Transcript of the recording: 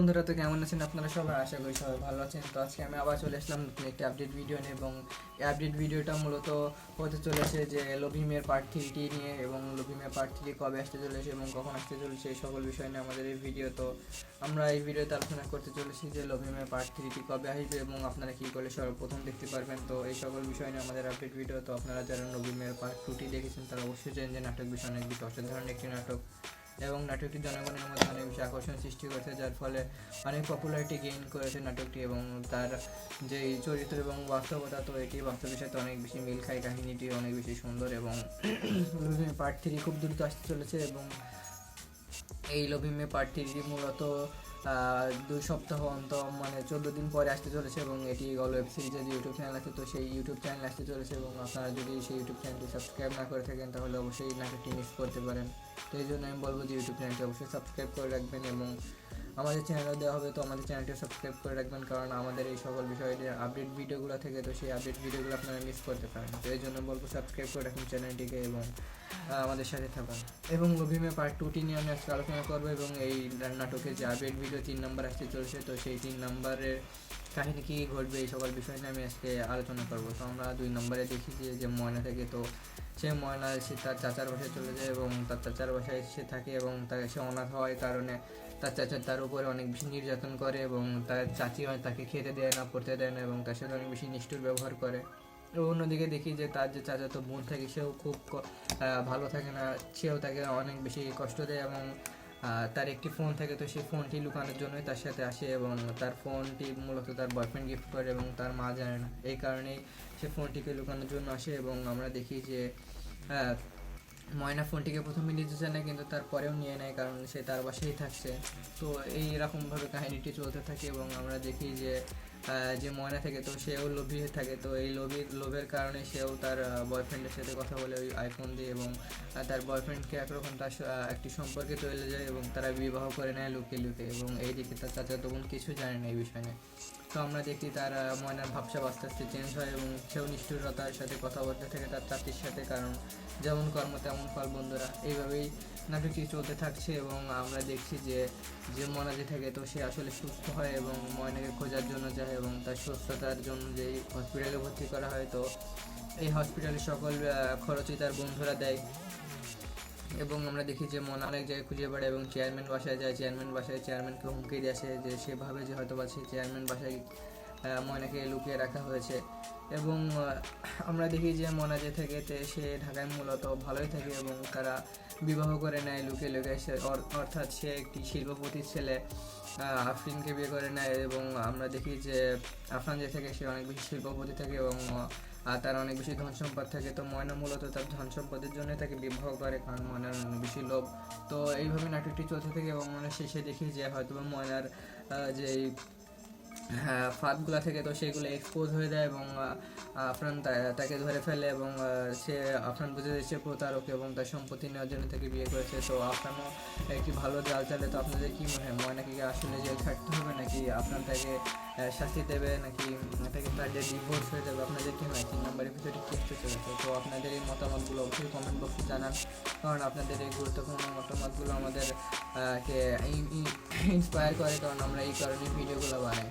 বন্ধুরা, তো কেমন আছেন আপনারা সবাই? আশা করি সবাই ভালো আছেন। তো আজকে আমি আবার চলে আসলাম নতুন একটি আপডেট ভিডিও নিয়ে এবং এই আপডেট ভিডিওটা মূলত হতে চলেছে যে লোভিমের পার্ট থ্রিটি নিয়ে এবং লোভিমের পার্ট থ্রি কবে আসতে চলেছে এবং কখন আসতে চলেছে এই সকল বিষয় নিয়ে আমাদের এই ভিডিও তো আমরা এই ভিডিওতে আলোচনা করতে চলেছি যে লোভিমের পার্ট থ্রিটি কবে আসবে এবং আপনারা কী করলে সর্বপ্রথম দেখতে পারবেন। তো এই সকল বিষয় নিয়ে আমাদের আপডেট ভিডিও তো আপনারা যারা নবীমের পার্ট টুটি দেখেছেন তারা অবশ্যই জানেন যে নাটক বিষয় অনেক বেশি অসাধারণ একটি নাটক। এবং নাটকটি জনগণের মধ্যে অনেক বেশি আকর্ষণ সৃষ্টি করেছে, যার ফলে অনেক পপুলারিটি গেইন করেছে নাটকটি এবং তার যে চরিত্র এবং বাস্তবতা, তো এটি বাস্তবের সাথে অনেক বেশি মিল খায়, কাহিনীটি অনেক বেশি সুন্দর এবং পার্ট থ্রি খুব দ্রুত আসতে চলেছে এবং এই লভিমে পার্ট থ্রি মূলত দুই সপ্তাহ অন্ত মানে চোদ্দ দিন পরে আসতে চলেছে এবং এটি গল ওয়েব সিরিজের ইউটিউব চ্যানেল আছে, তো সেই ইউটিউব চ্যানেল আসতে চলেছে এবং আপনারা যদি সেই ইউটিউব চ্যানেলটি সাবস্ক্রাইব না করে থাকেন, তাহলে অবশ্যই নাটকটি মিস করতে পারেন। তো এই জন্য আমি বলব যে ইউটিউব চ্যানেলটি অবশ্যই সাবস্ক্রাইব করে রাখবেন এবং আমাদের চ্যানেলও দেওয়া হবে, তো আমাদের চ্যানেলটি সাবস্ক্রাইব করে রাখবেন, কারণ আমাদের এই সকল বিষয়ে যে আপডেট ভিডিওগুলো থেকে, তো সেই আপডেট ভিডিওগুলো আপনারা মিস করতে পারেন তো এই জন্য বলব সাবস্ক্রাইব করে রাখুন চ্যানেলটিকে এবং আমাদের সাথে থাকুন। এবং লভিমে পার্ট টুটি নিয়ে আমি আজকে আলোচনা করব, এবং এই নাটকের যে আপডেট ভিডিও তিন নাম্বার আসতে চলছে, তো সেই তিন নাম্বারের কাহিনী কী ঘটবে, এই সকল বিষয় নিয়ে আমি আজকে আলোচনা করব। তো আমরা দুই নম্বরে দেখি যে যে ময়না থেকে, তো সে ময়না সে তার চাচার বাসায় চলে যায়, এবং তার চাচার বাসায় সে থাকে, এবং তাকে সে অনাথ হওয়ার কারণে তার চাচা তার উপরে অনেক বেশি নির্যাতন করে এবং তার চাচি তাকে খেতে দেয় না, পড়তে দেয় না এবং তার সাথে অনেক বেশি নিষ্ঠুর ব্যবহার করে। অন্যদিকে দেখি যে তার যে চাচাতো বোন থাকে, সেও খুব ভালো থাকে না। সেও তাকে অনেক বেশি কষ্ট দেয় এবং তার একটি ফোন থাকে, তো সেই ফোনটি লুকানোর জন্যই তার সাথে আসে এবং তার ফোনটি মূলত তার বয়ফ্রেন্ড গিফট করে এবং তার মা জানে না। এই কারণেই সে ফোনটিকে লুকানোর জন্য আসে এবং আমরা দেখি যে ময়না ফোনটিকে প্রথমে নিতে চায় না, কিন্তু তারপরেও নিয়ে নেয়, কারণ সে তার বাসায় থাকছে। তো এই রকমভাবে কাহিনীটি চলতে থাকে এবং আমরা দেখি যে যে ময়না থেকে, তো সেও লোভী থাকে। তো এই লোভী, লোভের কারণে সেও তার বয়ফ্রেন্ডের সাথে কথা বলে ওই আইফোন দিয়ে এবং তার বয়ফ্রেন্ডকে একরকম তার একটি সম্পর্কে চলে যায় এবং তারা বিবাহ করে নেয় লুকে লুকে এবং এই দিকে তার চাচাতো বোন কিছু জানে না এই বিষয় নিয়ে। তো আমরা দেখি তার ময়নার ভাবসাব আস্তে আস্তে চেঞ্জ হয় এবং সেও নিষ্ঠুরতার সাথে কথা বলতে থাকে তার চাচির সাথে, কারণ যেমন কর্ম তেমন ফল বন্ধুরা। এইভাবেই নাটকটি চলতে থাকছে এবং আমরা দেখছি যে যে ময়না যে থাকে তো সে আসলে সুস্থ হয় এবং ময়নাকে খোঁজার জন্য যায় এবং তার সুস্থতার জন্য যে হসপিটালে ভর্তি করা হয় তো এই হসপিটালে সকল খরচই তার বন্ধুরা দেয়। এবং আমরা দেখি যে মন অনেক জায়গায় খুঁজে বেড়ায় এবং চেয়ারম্যান বাসায় যায়। চেয়ারম্যান বাসায় চেয়ারম্যানকে হুমকি দিয়ে আসে যে সে ভাবে যে হয়তো বা সেই চেয়ারম্যান বাসায় ময়নাকে লুকিয়ে রাখা হয়েছে। এবং আমরা দেখি যে মনা যে থেকে সে ঢাকায় মূলত ভালোই থাকে এবং তারা বিবাহ করে নেয়, লুকিয়ে লুকিয়ে সে অর্থাৎ সে একটি শিল্পপতির ছেলে আফরিনকে বিয়ে করে নেয় এবং আমরা দেখি যে আফরান যে থেকে সে অনেক বেশি শিল্পপতি থাকে এবং তার অনেক বেশি ধন সম্পদ থাকে। তো ময়না মূলত তার ধন সম্পদের জন্য তাকে বিবাহ করে, কারণ ময়নার অনেক বেশি লোভ। তো এইভাবে নাটকটি চলতে থাকে এবং মানে শেষে দেখি যে হয়তো ময়নার যে ফাঁদগুলা থেকে তো সেগুলো এক্সপোজ হয়ে যায় এবং আফরান তাকে ধরে ফেলে এবং সে, আফরান বুঝে যায় সে প্রতারক এবং তার সম্পত্তি নেওয়ার জন্য তাকে বিয়ে করেছে। তো আফরানও একটি ভালো জাল চালে। তো আপনাদের কি মনে হয়, ময়নাকে কি আসলে জেল খাটতে হবে নাকি আফরান তাকে শাস্তি দেবে নাকি তাকে তার যে ডিভোর্স হয়ে যাবে? আপনাদের কি হয়? তিন নম্বরের ভিতরে কি হতে চলেছে? তো আপনাদের এই মতামতগুলো অবশ্যই কমেন্ট বক্সে জানান। কারণ আপনাদের এই গুরুত্বপূর্ণ মতামতগুলো আমাদের কে ইন্সপায়ার করে। কারণ আমরা এই কারণে ভিডিওগুলো বানাই।